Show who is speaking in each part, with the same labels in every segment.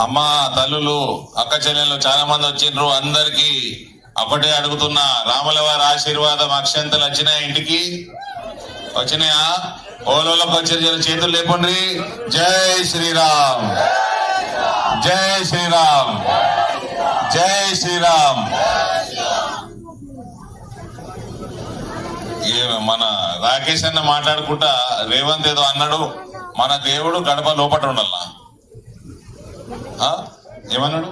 Speaker 1: అమ్మ తల్లులు అక్క చెల్లెలు చాలా మంది వచ్చిండ్రు. అందరికి ఒకటే అడుగుతున్నా రాముల వారి ఆశీర్వాదం అక్షంతలు వచ్చినాయి ఇంటికి? వచ్చినాయా? ఓలోలకు వచ్చిన చేతులు లేపండి. జై శ్రీరామ్. జై శ్రీరామ్. జై శ్రీరామ్. ఏ మన రాకేష్ అన్న మాట్లాడుకుంటా రేవంత్ ఏదో అన్నాడు మన దేవుడు గడప లోపట ఉండాలా? ఏమన్నాడు?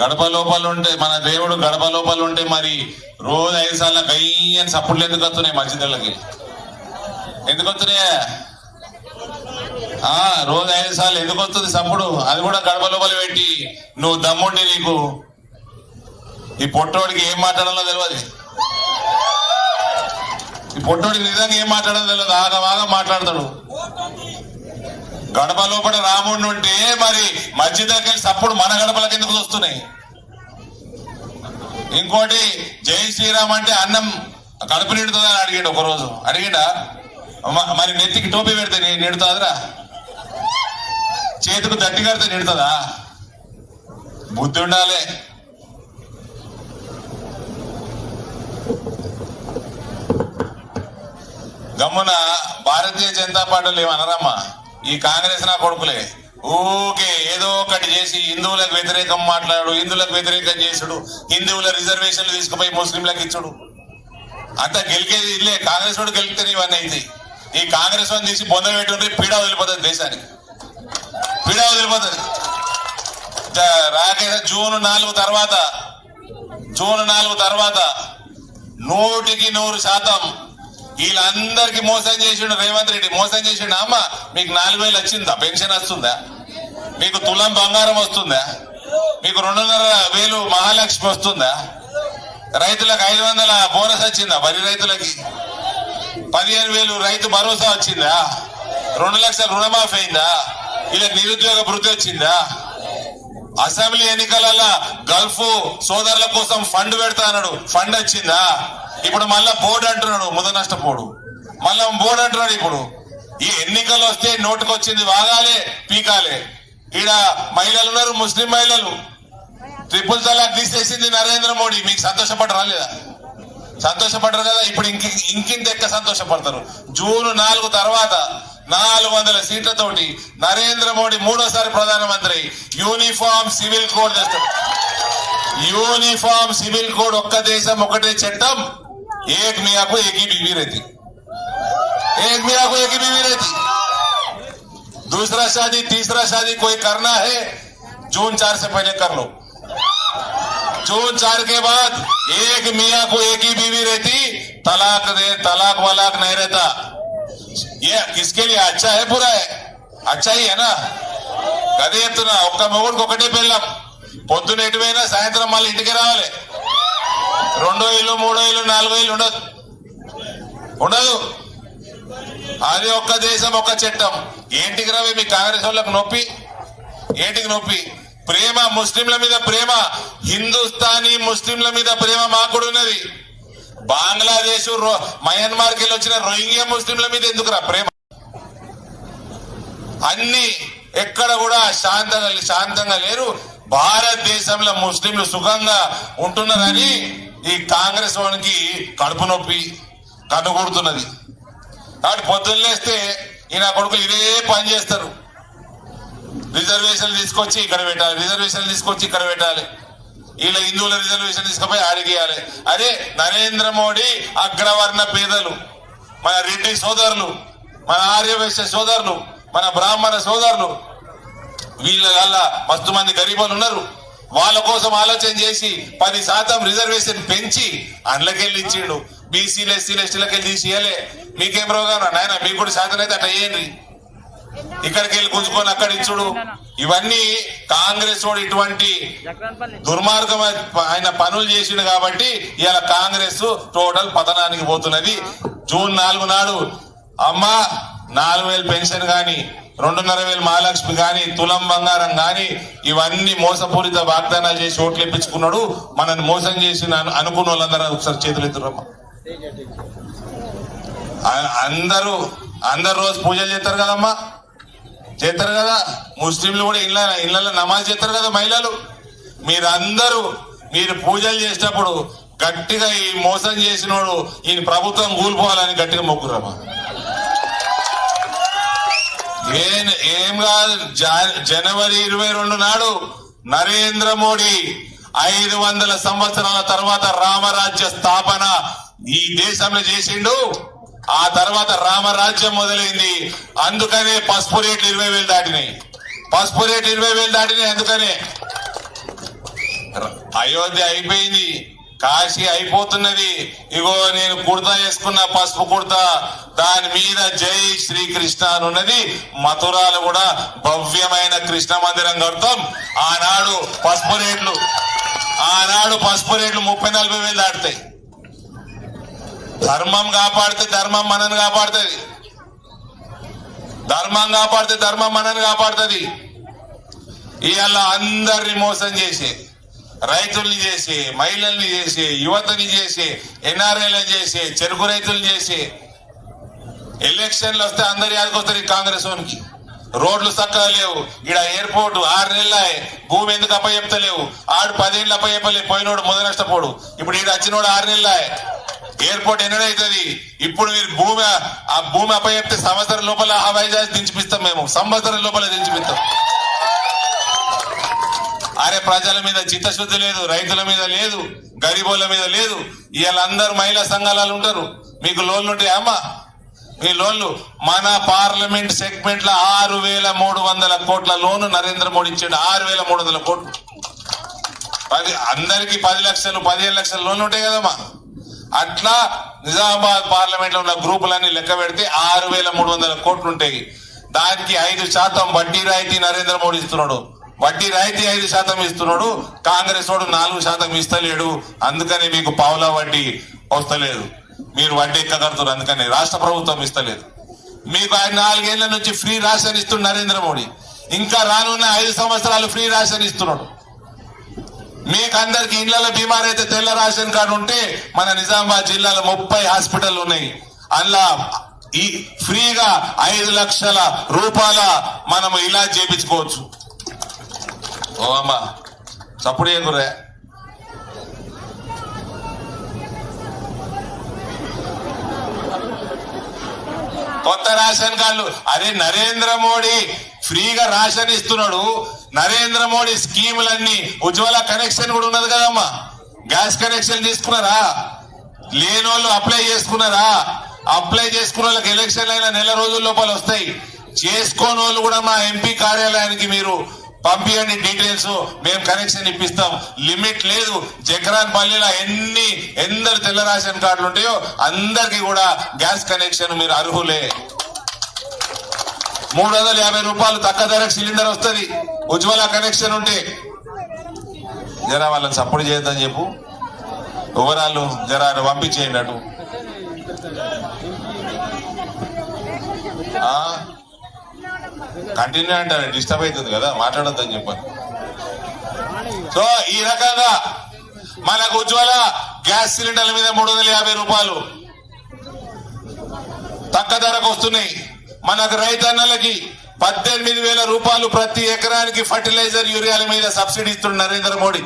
Speaker 1: గడప లోపాలు ఉంటే మన దేవుడు గడప లోపాలు ఉంటే మరి రోజు ఐదు సార్లు కయ్యని సప్పుడులు ఎందుకు వస్తున్నాయి మధ్యదళ్ళకి ఎందుకు వస్తున్నాయి? ఆ రోజు ఐదు సార్లు ఎందుకు వస్తుంది సప్పుడు? అది కూడా గడప లోపల పెట్టి నువ్వు దమ్ముండి నీకు ఈ పొట్టోడికి ఏం మాట్లాడాలో తెలియదు ఈ పొట్టోడికి నిజంగా ఏం మాట్లాడాలో తెలియదు ఆగ బాగా మాట్లాడతాడు. గడప లోపల రాముడిని ఉంటే మరి మధ్య దగ్గర సప్పుడు మన గడపల కిందకు వస్తున్నాయి? ఇంకోటి జై శ్రీరామ్ అంటే అన్నం కడుపు నిండుతుందా అని అడిగాడు ఒకరోజు. అడిగిండా? మరి నెత్తికి టోపీ పెడితే నేను నిడుతుందిరా? చేతికి దట్టి కడితే నిడుతుందా? బుద్ధి ఉండాలి. గమ్మున భారతీయ జనతా పార్టీలు ఏమనరమ్మా? ఈ కాంగ్రెస్ నా కొడుకులే. ఊకే ఏదో ఒకటి చేసి హిందువులకు వ్యతిరేకం మాట్లాడు హిందువులకు వ్యతిరేకం చేసుడు హిందువుల రిజర్వేషన్లు తీసుకుపోయి ముస్లింలకు ఇచ్చుడు. అంత గెలికేది ఇల్లే కాంగ్రెస్ వాడు గెలిస్తే ఇవన్నీ అయితే. ఈ కాంగ్రెస్ వాడిని తీసి బొంద పెట్టుంటే పీడ వదిలిపోతుంది దేశానికి. పీడ వదిలిపోతుంది. రాకేష్ జూన్ నాలుగు తర్వాత జూన్ నాలుగు తర్వాత నూటికి నూరు శాతం వీళ్ళందరికి మోసం చేసిండు రేవంత్ రెడ్డి మోసం చేసిండు అమ్మ. మీకు నాలుగు వేలు వచ్చిందా? పెన్షన్ వస్తుందా? మీకు తులం బంగారం వస్తుందా? మీకు రెండున్నర వేలు మహాలక్ష్మి వస్తుందా? రైతులకు ఐదు వందల బోనస్ వచ్చిందా? వరి రైతులకి? పదిహేను వేలు రైతు భరోసా వచ్చిందా? రెండు లక్షల రుణమాఫీ అయిందా? వీళ్ళకి నిరుద్యోగ వృద్ధి వచ్చిందా? అసెంబ్లీ ఎన్నికలలో గల్ఫ్ సోదరుల కోసం ఫండ్ పెడతా అన్నాడు. ఫండ్ వచ్చిందా? ఇప్పుడు మళ్ళా బోర్డు అంటున్నాడు ముద నష్టపోడు మళ్ళా బోర్డు అంటున్నాడు ఇప్పుడు. ఈ ఎన్నికలు వస్తే నోటుకు వచ్చింది వాగాలే పీకాలే. ఈడ మహిళలు ఉన్నారు ముస్లిం మహిళలు. ట్రిపుల్ తలాక్ తీసేసింది నరేంద్ర మోడీ. మీకు సంతోషపడరా లేదా? సంతోషపడరు కదా? ఇప్పుడు ఇంక ఇంకింత ఎక్క సంతోషపడతారు. జూన్ నాలుగు తర్వాత నాలుగు వందల సీట్లతోటి నరేంద్ర మోడీ మూడోసారి ప్రధానమంత్రి. యూనిఫామ్ సివిల్ కోడ్ తెస్తాడు. యూనిఫామ్ సివిల్ కోడ్ ఒక్క దేశం ఒకటే చట్టం. ఏక్ మియాకు ఏకీ బీవీ रहती एक मियाँ को एक ही बीवी रहती दूसरा शादी तीसरा शादी कोई करना है जून चार से पहले कर लो जून चार के बाद एक मियाँ को एक ही बीवी रहती तलाक दे तलाक वलाक नहीं रहता ये किसके लिए अच्छा है बुरा है अच्छा ही है ना గదే చెప్తున్నా ఒక్క మొగుడికి ఒకటే పెళ్ళం పొద్దున ఎటు పోయినా సాయంత్రం మళ్ళీ ఇంటికి రావాలి రెండో ఇల్లు మూడో ఇల్లు నాలుగో ఇల్లు ఉండదు. ఉండదు. అది ఒక్క దేశం ఒక్క చట్టం. ఏంటికి రావి మీ కాంగ్రెస్ వాళ్ళకి నొప్పి? ఏంటికి నొప్పి? ప్రేమ ముస్లింల మీద ప్రేమ. హిందుస్థానీ ముస్లింల మీద ప్రేమ మాకు కూడా ఉన్నది. బంగ్లాదేశ్ రో- మయన్మార్కి వెళ్ళి వచ్చిన రోహింగ్యా ముస్లింల మీద ఎందుకురా ప్రేమ? అన్ని ఎక్కడ కూడా శాంతంగా శాంతంగా లేరు. భారతదేశంలో ముస్లింలు సుఖంగా ఉంటున్నారని ఈ కాంగ్రెస్ వానికి కడుపు నొప్పి కన్నుకూడుతున్నది కాబట్టి పొద్దున్నేస్తే ఈయన కొడుకులు ఇదే పని చేస్తారు. రిజర్వేషన్లు తీసుకొచ్చి ఇక్కడ పెట్టాలి రిజర్వేషన్లు తీసుకొచ్చి ఇక్కడ పెట్టాలి. వీళ్ళ హిందువుల రిజర్వేషన్ తీసుకుపోయి ఆడిగేయాలి అదే నరేంద్ర మోడీ అగ్రవర్ణ పేదలు మన రెడ్డి సోదరులు మన ఆర్యవేశ సోదరులు మన బ్రాహ్మణ సోదరులు వీళ్ళ వల్ల మస్తు మంది గరీబులు ఉన్నారు. వాళ్ళ కోసం ఆలోచన చేసి పది శాతం రిజర్వేషన్ పెంచి అందులోకెళ్ళి ఇచ్చిండు బీసీలు ఎస్సీలు ఎస్టీలకెళ్ళి తీసి ఇయ్యలే మీకేం రోగం నాయన మీకు కూడా శాతం అయితే అట్లా ఏంటి ఇక్కడికి వెళ్ళి గుంజుకొని అక్కడ ఇచ్చుడు. ఇవన్నీ కాంగ్రెస్ వాడు ఇటువంటి దుర్మార్గం ఆయన పనులు చేసిండు కాబట్టి ఇవాళ కాంగ్రెస్ టోటల్ పతనానికి పోతున్నది. జూన్ నాలుగు నాడు అమ్మా నాలుగు వేలు పెన్షన్ కానీ రెండున్నర వేలు మహాలక్ష్మి కానీ తులం బంగారం కానీ ఇవన్నీ మోసపూరిత వాగ్దానాలు చేసి ఓట్లు ఇప్పించుకున్నాడు. మనల్ని మోసం చేసి అనుకున్న వాళ్ళందరూ ఒకసారి చేతులు ఎత్తురమ్మా. అందరూ అందరు రోజు పూజలు చేస్తారు కదమ్మా. చేస్తారు కదా. ముస్లింలు కూడా ఇళ్ళ ఇళ్ళలో నమాజ్ చేస్తారు కదా మహిళలు. మీరందరూ మీరు పూజలు చేసేటప్పుడు గట్టిగా ఈ మోసం చేసినోడు ఈయన ప్రభుత్వం కూలిపోవాలని గట్టిగా మొక్కురమ్మా. ఏం ఏం కాదు. జనవరి ఇరవై రెండు నాడు నరేంద్ర మోడీ ఐదు వందల సంవత్సరాల తర్వాత రామరాజ్య స్థాపన ఈ దేశంలో చేసిండు. ఆ తర్వాత రామరాజ్యం మొదలైంది. అందుకనే పసుపు రేట్లు ఇరవై వేలు దాటినాయి. పసుపు రేట్లు ఇరవై వేలు దాటినాయి అందుకనే. అయోధ్య అయిపోయింది. కాశీ అయిపోతున్నది. ఇగో నేను కుర్తా వేసుకున్న పసుపు కుర్తా దాని మీద జై శ్రీకృష్ణ అని ఉన్నది మథురాలు కూడా భవ్యమైన కృష్ణ మందిరం కడతాం. ఆనాడు పసుపు రేట్లు ఆనాడు పసుపు రేట్లు ముప్పై నలభై వేలు దాటుతాయి. ధర్మం కాపాడితే ధర్మం మనని కాపాడుతుంది. ధర్మం కాపాడితే ధర్మం మనని కాపాడుతుంది. ఇవాళ అందరిని మోసం చేసేది రైతుల్ని చేసి మహిళల్ని చేసి యువతని చేసి ఎన్ఆర్ఐలను చేసి చెరుకు రైతులు చేసి ఎలక్షన్లు వస్తే అందరి యాదకొస్తారు ఈ కాంగ్రెస్ వానికి. రోడ్లు చక్కగా లేవు. ఈడ ఎయిర్పోర్ట్ ఆరు నెలల. భూమి ఎందుకు అప్పచెప్తలేవు? ఆడు పదేళ్ళు అప్పచెప్పలే పోయినోడు మొదలు నష్టపోడు. ఇప్పుడు ఈడ వచ్చినోడు ఆరు నెలల. ఎయిర్పోర్ట్ ఎన్నడైతుంది? ఇప్పుడు మీరు భూమి ఆ భూమి అప్పచెప్తే సంవత్సరం లోపల ఆ వైజాగ్ దించిపిస్తాం మేము. సంవత్సరం లోపల దించిపిస్తాం. అరే ప్రజల మీద చిత్తశుద్ధి లేదు రైతుల మీద లేదు గరీబుల మీద లేదు. వీళ్ళందరూ మహిళా సంఘాలు ఉంటారు. మీకు లోన్లు ఉంటాయి అమ్మా? మీ లోన్లు? మన పార్లమెంట్ సెగ్మెంట్లో ఆరు వేల మూడు వందల కోట్ల లోను నరేంద్ర మోడీ ఇచ్చాడు. ఆరు వేల మూడు వందల కోట్లు. పది అందరికి పది లక్షలు పదిహేను లక్షల లోన్లు ఉంటాయి కదమ్మా. అట్లా నిజామాబాద్ పార్లమెంట్లో ఉన్న గ్రూపులన్నీ లెక్క పెడితే ఆరు వేల మూడు వందల కోట్లు ఉంటాయి. దానికి ఐదు శాతం వడ్డీ రాయితీ నరేంద్ర మోడీ ఇస్తున్నాడు. వడ్డీ రాయితీ ఐదు శాతం ఇస్తున్నాడు కాంగ్రెస్ వాడు నాలుగు శాతం ఇస్తలేడు అందుకని మీకు పావులా వడ్డీ వస్తలేదు. మీరు వడ్డీ ఎక్కగడుతున్నారు అందుకని రాష్ట్ర ప్రభుత్వం ఇస్తలేదు. మీకు ఆయన నాలుగేళ్ళ నుంచి ఫ్రీ రాషన్ ఇస్తున్న నరేంద్ర మోడీ. ఇంకా రానున్న ఐదు సంవత్సరాలు ఫ్రీ రాషన్ ఇస్తున్నాడు. మీకు అందరికి ఇళ్ళలో బీమార్ అయితే తెల్ల రాషన్ కార్డు ఉంటే మన నిజామాబాద్ జిల్లాలో ముప్పై హాస్పిటల్ ఉన్నాయి. అందులో ఈ ఫ్రీగా ఐదు లక్షల రూపాయల మనము ఇలా చేపించుకోవచ్చు ఓ అమ్మా చప్పుడు ఏం కొత్త రేషన్ కార్డులు. అరే నరేంద్ర మోడీ ఫ్రీగా రేషన్ ఇస్తున్నాడు. నరేంద్ర మోడీ స్కీములన్నీ ఉజ్వల కనెక్షన్ కూడా ఉన్నది కదమ్మా. గ్యాస్ కనెక్షన్ తీసుకున్నారా? లేని వాళ్ళు అప్లై చేసుకున్నారా? అప్లై చేసుకున్న వాళ్ళకి ఎలక్షన్ అయిన నెల రోజుల లోపల వస్తాయి. చేసుకోని వాళ్ళు కూడా మా ఎంపీ కార్యాలయానికి మీరు పంపించండి డీటెయిల్స్ మేము కనెక్షన్ ఇప్పిస్తాం. లిమిట్ లేదు. జగరాన్ పల్లిలో ఎన్ని ఎందరు తెల్ల రేషన్ కార్డులు ఉంటాయో అందరికి కూడా గ్యాస్ కనెక్షన్ మీరు అర్హులే. మూడు వందల యాభై రూపాయలు తక్కువ ధరకు సిలిండర్ వస్తుంది. ఉజ్వల కనెక్షన్ ఉంటే. జరా వాళ్ళని సపోర్ట్ చేద్దాం చెప్పు. ఓవరాల్ జరా పంపించేయండి అటు. కంటిన్యూ అంటారు డిస్టర్బ్ అవుతుంది కదా మాట్లాడొద్దని చెప్పాను. సో ఈ రకంగా మనకు ఉజ్వల గ్యాస్ సిలిండర్ల మీద మూడు వందల యాభై రూపాయలు తక్కువ ధరకు వస్తున్నాయి. మనకు రైతన్నలకి పద్దెనిమిది వేల రూపాయలు ప్రతి ఎకరానికి ఫర్టిలైజర్ యూరియాల మీద సబ్సిడీ ఇస్తున్న నరేంద్ర మోడీ.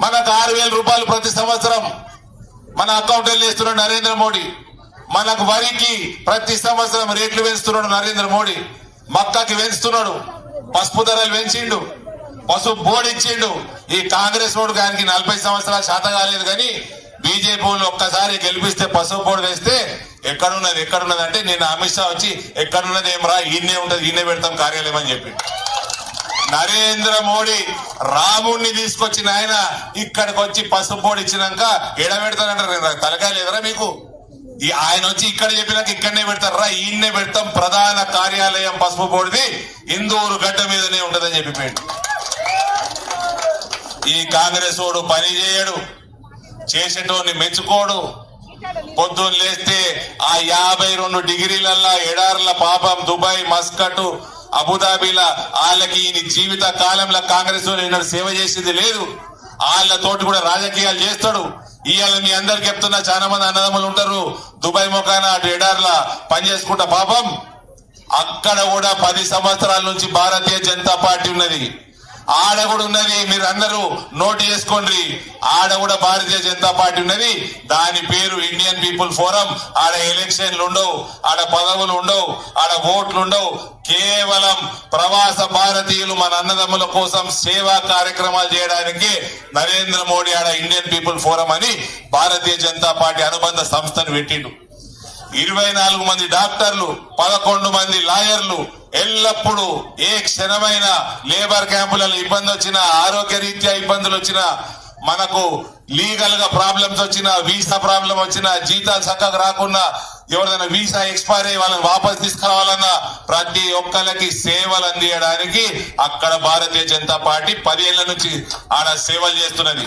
Speaker 1: మనకు ఆరు వేల రూపాయలు ప్రతి సంవత్సరం మన అకౌంట్ వేస్తున్నాడు నరేంద్ర మోడీ. మనకు వరికి ప్రతి సంవత్సరం రేట్లు పెంచుతున్నాడు నరేంద్ర మోడీ. మక్కకి పెంచుతున్నాడు పసుపు ధరలు పెంచిండు. పసుపు బోర్డు ఇచ్చిండు. ఈ కాంగ్రెస్ వాడు ఆయనకి నలభై సంవత్సరాల శాత కాలేదు కానీ బీజేపీ ఒక్కసారి గెలిపిస్తే పసుపు బోర్డు వేస్తే ఎక్కడున్నది ఎక్కడున్నది అంటే నేను అమిత్ షా వచ్చి ఎక్కడున్నది ఏం రా ఈయనే ఉంటది ఈయనే పెడతాం కార్యాలయం అని చెప్పి. నరేంద్ర మోడీ రాముణ్ణి తీసుకొచ్చిన ఆయన ఇక్కడికి వచ్చి పసుపు బోర్డు ఇచ్చినాక ఎడబెడతానంటారు. తలకాయ లేదురా మీకు? ఈ ఆయన వచ్చి ఇక్కడ చెప్పినాక ఇక్కడనే పెడతారా. ఈయన్నే పెడతాం. ప్రధాన కార్యాలయం పసుపు బోర్డుది. ఇందూరు గడ్డ మీదనే ఉంటదని చెప్పి పెట్టు ఈ కాంగ్రెస్ వాడు పని చేయడు. చేసేటోడిని మెచ్చుకోడు. పొద్దున్న లేస్తే ఆ యాభై రెండు డిగ్రీలల్లా ఎడార్ల పాపం దుబాయ్ మస్కట్ అబుదాబీల వాళ్ళకి ఈయన జీవిత కాలంలో కాంగ్రెస్ ఈనాడు సేవ చేసింది లేదు. వాళ్ళతోటి కూడా రాజకీయాలు చేస్తాడు. ఇవాళ మీ అందరు చెప్తున్నా చాలా మంది అన్నదమ్ములు ఉంటారు. దుబాయ్ ముఖాన డేడార్ల పనిచేసుకుంటా పని చేసుకుంటా పాపం. అక్కడ కూడా పది సంవత్సరాల నుంచి భారతీయ జనతా పార్టీ ఉన్నది. ఆడ కూడా ఉన్నది మీరు అందరూ నోట్ చేసుకోండి. ఆడ కూడా భారతీయ జనతా పార్టీ ఉన్నది. దాని పేరు ఇండియన్ పీపుల్ ఫోరం. ఆడ ఎలక్షన్లు ఉండవు ఆడ పదవులు ఉండవు ఆడ ఓట్లు ఉండవు. కేవలం ప్రవాస భారతీయులు మన అన్నదమ్ముల కోసం సేవా కార్యక్రమాలు చేయడానికి నరేంద్ర మోడీ ఆడ ఇండియన్ పీపుల్ ఫోరం అని భారతీయ జనతా పార్టీ అనుబంధ సంస్థను పెట్టిండు. ఇరవై నాలుగు మంది డాక్టర్లు పదకొండు మంది లాయర్లు ఎల్లప్పుడూ ఏ క్షణమైన లేబర్ క్యాంపులలో ఇబ్బంది వచ్చినా ఆరోగ్య రీత్యా ఇబ్బందులు వచ్చినా మనకు లీగల్గా ప్రాబ్లమ్స్ వచ్చినా వీసా ప్రాబ్లం వచ్చినా జీతాలు చక్కగా రాకున్నా ఎవరిదైనా వీసా ఎక్స్పైర్ అయ్యి వాళ్ళని వాపస్ తీసుకురావాలన్నా ప్రతి ఒక్కరికి సేవలు అందియడానికి అక్కడ భారతీయ జనతా పార్టీ పదేళ్ళ నుంచి ఆడ సేవలు చేస్తున్నది.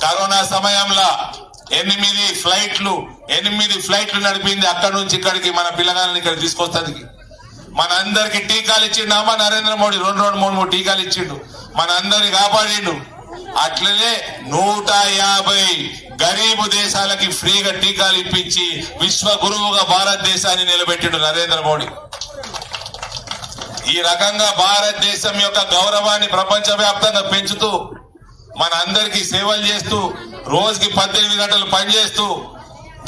Speaker 1: కరోనా సమయంలో ఎనిమిది ఫ్లైట్లు ఎనిమిది ఫ్లైట్లు నడిపింది అక్కడ నుంచి ఇక్కడికి మన పిల్లగాళ్ళని ఇక్కడ తీసుకొస్తుంది మన అందరికి టీకాలు ఇచ్చిండు నరేంద్ర మోడీ రెండు రెండు మూడు మూడు టీకాలు ఇచ్చిండు. మన అందరిని కాపాడిండు. అట్లనే నూట యాభై గరీబు దేశాలకి ఫ్రీగా టీకాలు ఇప్పించి విశ్వ గురువుగా భారతదేశాన్ని నిలబెట్టిండు నరేంద్ర మోడీ. ఈ రకంగా భారతదేశం యొక్క గౌరవాన్ని ప్రపంచవ్యాప్తంగా పెంచుతూ మన అందరికీ సేవలు చేస్తూ రోజుకి పద్దెనిమిది గంటలు పనిచేస్తూ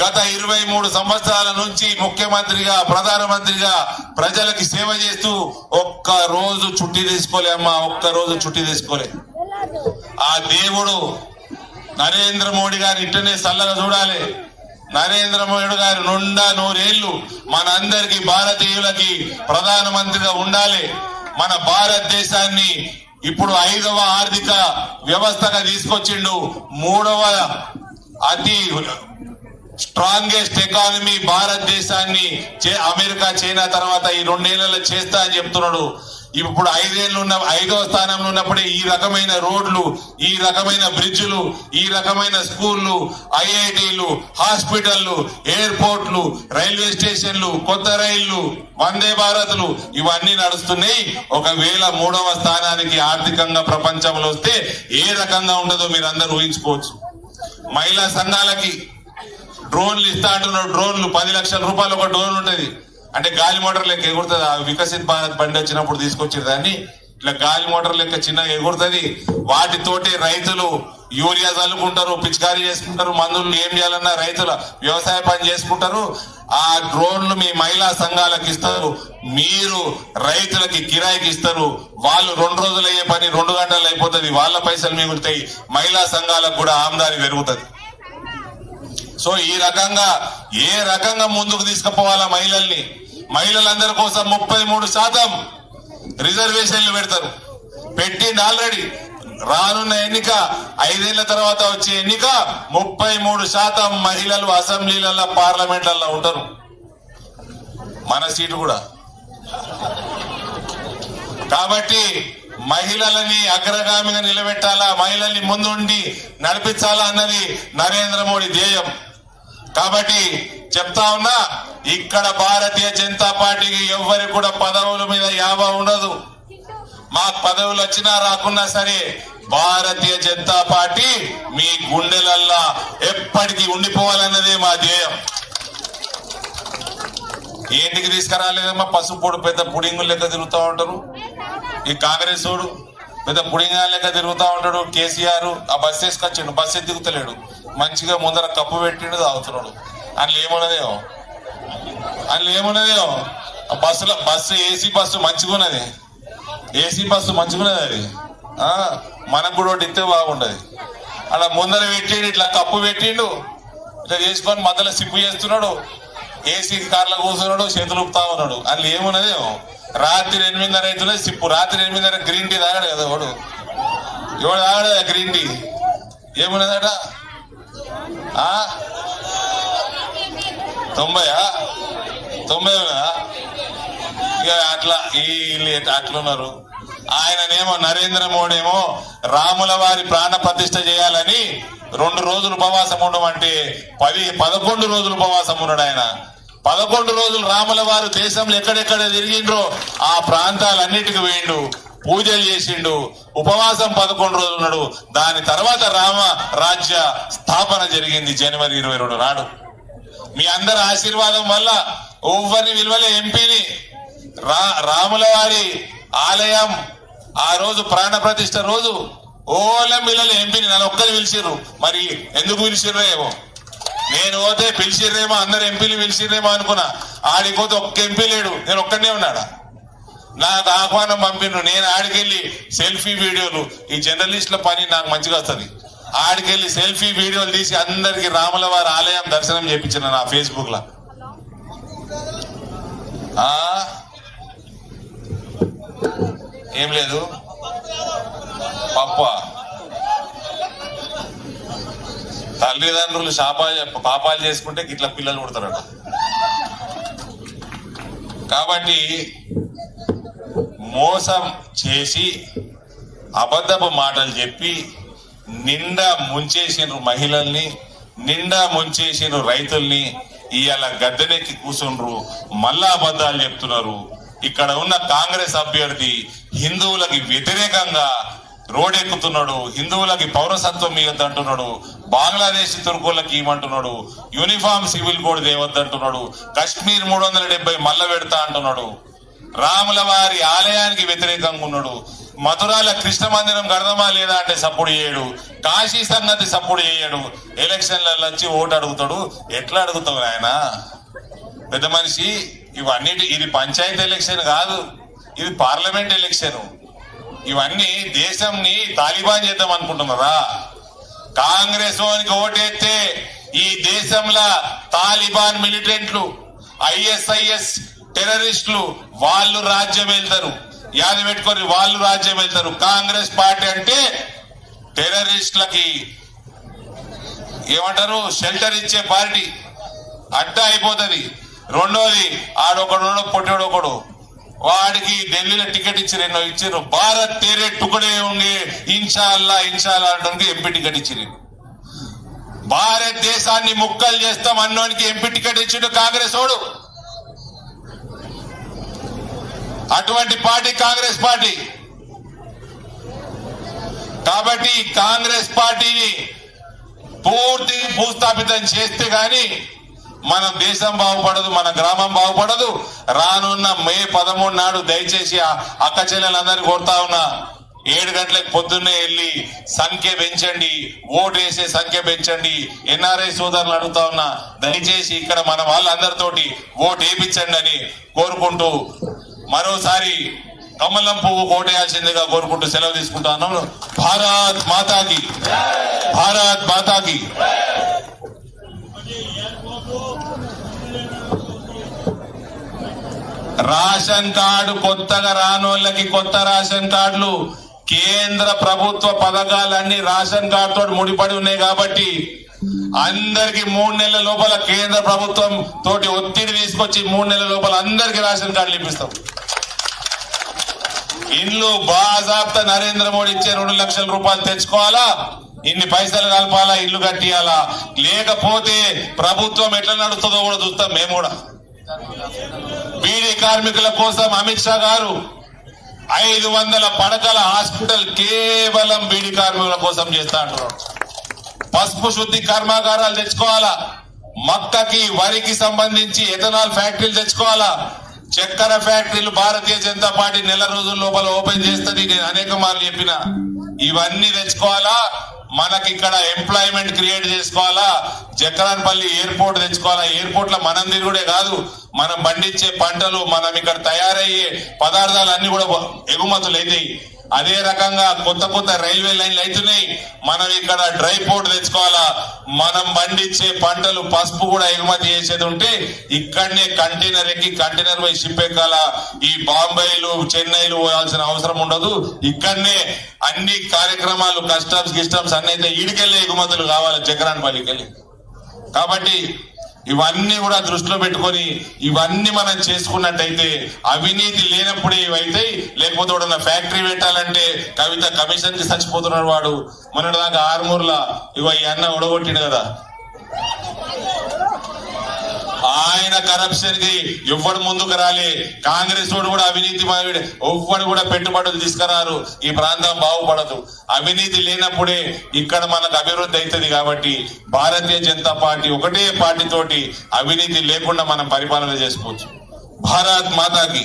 Speaker 1: గత ఇరవై మూడు సంవత్సరాల నుంచి ముఖ్యమంత్రిగా ప్రధానమంత్రిగా ప్రజలకి సేవ చేస్తూ ఒక్క రోజు చుట్టి తీసుకోలే అమ్మా ఒక్క రోజు చుట్టి తీసుకోలే. ఆ దేవుడు నరేంద్ర మోడీ గారి ఇంటనే చల్లగా చూడాలి. నరేంద్ర మోడీ గారి నుండా నూరేళ్ళు మనందరికి భారతీయులకి ప్రధానమంత్రిగా ఉండాలి. మన భారతదేశాన్ని ఇప్పుడు ఐదవ ఆర్థిక వ్యవస్థగా తీసుకొచ్చిండు మూడవ అతి స్ట్రాంగెస్ట్ ఎకానమీ భారతదేశాన్ని చే- అమెరికా చైనా తర్వాత ఈ రెండేళ్ళలో చేస్తా అని చెప్తున్నాడు. ఇప్పుడు ఐదేళ్ళు ఉన్న ఐదో స్థానంలో ఉన్నప్పుడే ఈ రకమైన రోడ్లు ఈ రకమైన బ్రిడ్జ్లు ఈ రకమైన స్కూళ్ళు ఐఐటీలు హాస్పిటల్లు ఎయిర్పోర్ట్లు రైల్వే స్టేషన్లు కొత్త రైళ్ళు వందే భారత్లు ఇవన్నీ నడుస్తున్నాయి. ఒకవేళ మూడవ స్థానానికి ఆర్థికంగా ప్రపంచంలో వస్తే ఏ రకంగా ఉండదో మీరు అందరూ ఊహించుకోవచ్చు. మహిళా సంఘాలకి డ్రోన్లు ఇస్తా అంటున్నాడు డ్రోన్లు పది లక్షల రూపాయలు ఒక డ్రోన్ ఉంటుంది. అంటే గాలి మోటార్ లెక్క ఎగురుతుంది. ఆ వికసిత్ భారత్ బండి వచ్చినప్పుడు తీసుకొచ్చారు దాన్ని. ఇట్లా గాలి మోటార్ లెక్క చిన్నగా ఎగురుతుంది. వాటితోటి రైతులు యూరియా చల్లుకుంటారు పిచికారీ చేసుకుంటారు మందులు ఏం చేయాలన్నా రైతుల వ్యవసాయ పని చేసుకుంటారు. ఆ డ్రోన్లు మీ మహిళా సంఘాలకు ఇస్తారు. మీరు రైతులకి కిరాయికి ఇస్తారు. వాళ్ళు రెండు రోజులు అయ్యే పని రెండు గంటలు అయిపోతుంది. వాళ్ళ పైసలు మిగులుతాయి. మహిళా సంఘాలకు కూడా ఆమ్దాని పెరుగుతుంది. సో ఈ రకంగా ఏ రకంగా ముందుకు తీసుకుపోవాలా మహిళల్ని? మహిళలందరి కోసం ముప్పై మూడు శాతం రిజర్వేషన్లు పెడతారు. పెట్టింది ఆల్రెడీ. రానున్న ఎన్నిక ఐదేళ్ళ తర్వాత వచ్చే ఎన్నిక ముప్పై మూడు శాతం మహిళలు అసెంబ్లీలలో పార్లమెంట్లలో ఉంటారు. మన సీటు కూడా. కాబట్టి మహిళలని అగ్రగామిగా నిలబెట్టాలా? మహిళల్ని ముందుండి నడిపించాలా అన్నది నరేంద్ర మోడీ ధ్యేయం. కాబట్టి చెప్తా ఉన్నా ఇక్కడ భారతీయ జనతా పార్టీకి ఎవ్వరికి కూడా పదవుల మీద యావ ఉండదు. మాకు పదవులు వచ్చినా రాకున్నా సరే భారతీయ జనతా పార్టీ మీ గుండెలల్లా ఎప్పటికీ ఉండిపోవాలన్నదే మా ధ్యేయం. ఏంటికి తీసుకురాలేదమ్మా? పసుపుడు పెద్ద పుడింగులు లెక్క తిరుగుతూ ఉంటారు. ఈ కాంగ్రెస్ వాడు పెద్ద పుడింగా లెక్క తిరుగుతూ ఉంటాడు. కేసీఆర్ ఆ బస్సు వేసుకొచ్చాడు బస్సు దిగుతలేడు మంచిగా ముందర కప్పు పెట్టిండు తాగుతున్నాడు. అందులో ఏమున్నదేమో అందులో ఏమున్నదేమో బస్సులో బస్సు ఏసీ బస్సు మంచిగా ఉన్నది ఏసీ బస్సు మంచిగున్నది అది. మనకు కూడా ఒకటి ఇస్తే బాగుండదు. అలా ముందర పెట్టిండు ఇట్లా కప్పు పెట్టిండు. ఇట్లా చేసుకొని మధ్యలో సిప్పు చేస్తున్నాడు. ఏసీ కార్లో కూర్చున్నాడు చేతులు ఊపుతా ఉన్నాడు. అందులో ఏమున్నదేమో రాత్రి ఎనిమిదిన్నర అవుతున్నది సిప్పు. రాత్రి ఎనిమిదిన్నర గ్రీన్ టీ తాగాడు కదా వాడు. ఎవడు తాగాడు గ్రీన్ టీ? ఏమున్నదట? తొంభయా? తొంభై ఇక అట్లా ఈ వీళ్ళు అట్లున్నారు? ఆయననేమో నరేంద్ర మోడీ ఏమో రాముల వారి ప్రాణ ప్రతిష్ఠ చేయాలని రెండు రోజులు ఉపవాసం ఉండమంటే పది పదకొండు రోజులు ఉపవాసం ఉన్నాడు ఆయన. పదకొండు రోజులు రాముల వారు దేశంలో ఎక్కడెక్కడ తిరిగిండ్రో ఆ ప్రాంతాలన్నిటికీ వేయండు. పూజలు చేసిండు ఉపవాసం పదకొండు రోజులు ఉన్నాడు. దాని తర్వాత రామ రాజ్య స్థాపన జరిగింది జనవరి ఇరవై రెండు నాడు. మీ అందరి ఆశీర్వాదం వల్ల ఎవరిని విలువలే ఎంపీని. రా రాముల వారి ఆలయం ఆ రోజు ప్రాణ ప్రతిష్ట రోజు ఓలం పిల్లలు ఎంపీని నన్ను ఒక్కరు పిలిచిర్రు. మరి ఎందుకు పిలిచిర్రో ఏమో. నేను పోతే పిలిచిర్రేమో అందరు ఎంపీలు పిలిచిర్రేమో అనుకున్నా. ఆడికి పోతే ఒక్క ఎంపీ లేడు నేను ఒక్కడనే ఉన్నాడా? నాకు ఆహ్వానం పంపిండు. నేను ఆడికెళ్ళి సెల్ఫీ వీడియోలు. ఈ జర్నలిస్టుల పని నాకు మంచిగా వస్తుంది. ఆడికెళ్ళి సెల్ఫీ వీడియోలు తీసి అందరికి రాముల వారి ఆలయం దర్శనం చేపించిన నా ఫేస్బుక్లో. ఏం లేదు. పప్ప. తల్లిదండ్రులు శాపాలు పాపాలు చేసుకుంటే ఇట్లా పిల్లలు పుడతారట. కాబట్టి మోసం చేసి అబద్ధపు మాటలు చెప్పి నిండా ముంచేసినారు మహిళల్ని నిండా ముంచేసినారు రైతుల్ని ఇవాళ గద్దెనెక్కి కూర్చుండ్రు మళ్ళా అబద్ధాలు చెప్తున్నారు. ఇక్కడ ఉన్న కాంగ్రెస్ అభ్యర్థి హిందువులకి వ్యతిరేకంగా రోడెక్కుతున్నాడు హిందువులకి పౌరసత్వం ఇవ్వద్దంటున్నాడు బంగ్లాదేశ్ తుర్కులకి ఇవ్వమంటున్నాడు యూనిఫామ్ సివిల్ కోడ్ తేవద్దంటున్నాడు కశ్మీర్ మూడు వందల డెబ్బై మల్ల పెడతా అంటున్నాడు. రాముల వారి ఆలయానికి వ్యతిరేకంగా ఉన్నాడు. మధురాల కృష్ణ మందిరం కడదామా లేదా అంటే సపోర్ట్ చేయడు. కాశీ సంగతి సపోర్ట్ చేయడు. ఎలక్షన్లలో వచ్చి ఓటు అడుగుతాడు. ఎట్లా అడుగుతావు ఆయన పెద్ద మనిషి ఇవన్నిటి ఇది పంచాయతీ ఎలక్షన్ కాదు. ఇది పార్లమెంట్ ఎలక్షన్. ఇవన్నీ దేశంని తాలిబాన్ చేద్దాం అనుకుంటున్నారా? కాంగ్రెస్ వానికి ఓటేస్తే ఈ దేశంలో తాలిబాన్ మిలిటెంట్లు ఐఎస్ఐఎస్ టెర్రరిస్టులు వాళ్ళు రాజ్యం వెళ్తారు. యాద పెట్టుకొని వాళ్ళు రాజ్యం వెళ్తారు. కాంగ్రెస్ పార్టీ అంటే టెర్రరిస్టులకి ఏమంటారు? షెల్టర్ ఇచ్చే పార్టీ. అడ్డ అయిపోతుంది. రెండోది ఆడొకడు పొట్టడొకడు. వాడికి ఢిల్లీలో టికెట్ ఇచ్చి ఎన్నో ఇచ్చారు భారత్ తేరే టుకడే ఉండి ఇన్షాల్లా ఇన్షాల్లా అనడానికి ఎంపీ టికెట్ ఇచ్చి భారతదేశాన్ని ముక్కలు చేస్తాం అన్నోనికి ఎంపీ టికెట్ ఇచ్చిండు కాంగ్రెస్ వాడు. అటువంటి పార్టీ కాంగ్రెస్ పార్టీ. కాబట్టి కాంగ్రెస్ పార్టీని పూర్తి భూస్థాపితం చేస్తే గాని మన దేశం బాగుపడదు మన గ్రామం బాగుపడదు. రానున్న మే పదమూడు నాడు దయచేసి ఆ అక్క చెల్లెలందరినీ కోరుతా ఉన్నా. ఏడు గంటలకు పొద్దున్నే వెళ్ళి సంఖ్య పెంచండి ఓటు వేసే సంఖ్య పెంచండి. ఎన్ఆర్ఐ సోదరులు అడుగుతా ఉన్నా దయచేసి ఇక్కడ మన వాళ్ళందరితోటి ఓటు వేయించండి అని కోరుకుంటూ మరోసారి కమలం పువ్వు కోటేయాల్సిందిగా కోరుకుంటూ సెలవు తీసుకుంటాను. భారత్ మాతాకి. భారత్ మాతాకి. రేషన్ కార్డు కొత్తగా రానోళ్ళకి కొత్త రేషన్ కార్డులు. కేంద్ర ప్రభుత్వ పథకాలన్నీ రేషన్ కార్డు తోటి ముడిపడి ఉన్నాయి కాబట్టి అందరికి మూడు నెలల లోపల కేంద్ర ప్రభుత్వం తోటి ఒత్తిడి తీసుకొచ్చి మూడు నెలల లోపల అందరికి రేషన్ కార్డులు ఇప్పిస్తాం. ఇల్లు బాజాప్త నరేంద్ర మోడీ ఇచ్చే రెండు లక్షల రూపాయలు తెచ్చుకోవాలా? ఇన్ని పైసలు కలపాలా? ఇల్లు కట్టియాలా? లేకపోతే ప్రభుత్వం ఎట్లా నడుస్తుందో కూడా చూస్తాం మేము కూడా. బీడీ కార్మికుల కోసం అమిత్ షా గారు ఐదు వందల పడకల హాస్పిటల్ కేవలం బీడీ కార్మికుల కోసం చేస్తా అంటున్నారు. పసుపు శుద్ధి కర్మాగారాలు తెచ్చుకోవాలా? మక్కకి వరికి సంబంధించి ఎథనాల్ ఫ్యాక్టరీలు తెచ్చుకోవాలా? చక్కెర ఫ్యాక్టరీలు భారతీయ జనతా పార్టీ నెల రోజుల లోపల ఓపెన్ చేస్తుంది నేను అనేక మార్లు చెప్పిన. ఇవన్నీ తెచ్చుకోవాలా? మనకి ఇక్కడ ఎంప్లాయ్మెంట్ క్రియేట్ చేసుకోవాలా? జక్కరాన్పల్లి ఎయిర్పోర్ట్ తెచ్చుకోవాలా? ఎయిర్పోర్ట్లో మనం తిరుగుడే కాదు. మనం పండించే పంటలు మనం ఇక్కడ తయారయ్యే పదార్థాలు అన్ని కూడా ఎగుమతులు అవుతాయి అదే రకంగా కొత్త కొత్త రైల్వే లైన్లు అవుతున్నాయి మనం ఇక్కడ డ్రై పోర్ట్ తెచ్చుకోవాలా? మనం పండించే పంటలు పసుపు కూడా ఎగుమతి చేసేది ఉంటే ఇక్కడనే కంటైనర్ ఎక్కి కంటైనర్ పోయి షిప్ ఎక్కాలా. ఈ బాంబేలు చెన్నైలు పోవాల్సిన అవసరం ఉండదు. ఇక్కడనే అన్ని కార్యక్రమాలు కస్టమ్స్ గిస్టమ్స్ అన్ని అయితే ఈడికెళ్ళే ఎగుమతులు కావాలి చక్రాన్పల్లికి పల్లికెళ్ళి. కాబట్టి ఇవన్నీ కూడా దృష్టిలో పెట్టుకొని ఇవన్నీ మనం చేసుకున్నట్టయితే అవినీతి లేనప్పుడే ఇవైతే లేకపోతే వాడన్న ఫ్యాక్టరీ పెట్టాలంటే కవిత కమిషన్కి చచ్చిపోతున్నాడు వాడు. మొన్నటి దాకా ఆరుమూర్ల ఇవ ఈ అన్న ఉడగొట్టిండు కదా. ఆయన కరప్షన్కి ఎవ్వడు ముందుకు రాలే. కాంగ్రెస్ వాడు కూడా అవినీతి మావిడే ఎవ్వడు కూడా పెట్టుబడులు తీసుకురారు. ఈ ప్రాంతం బాగుపడదు. అవినీతి లేనప్పుడే ఇక్కడ మనకు అభివృద్ధి అవుతుంది కాబట్టి భారతీయ జనతా పార్టీ ఒకటే పార్టీ తోటి అవినీతి లేకుండా మనం పరిపాలన చేసుకోవచ్చు. భారత్ మాతాకి.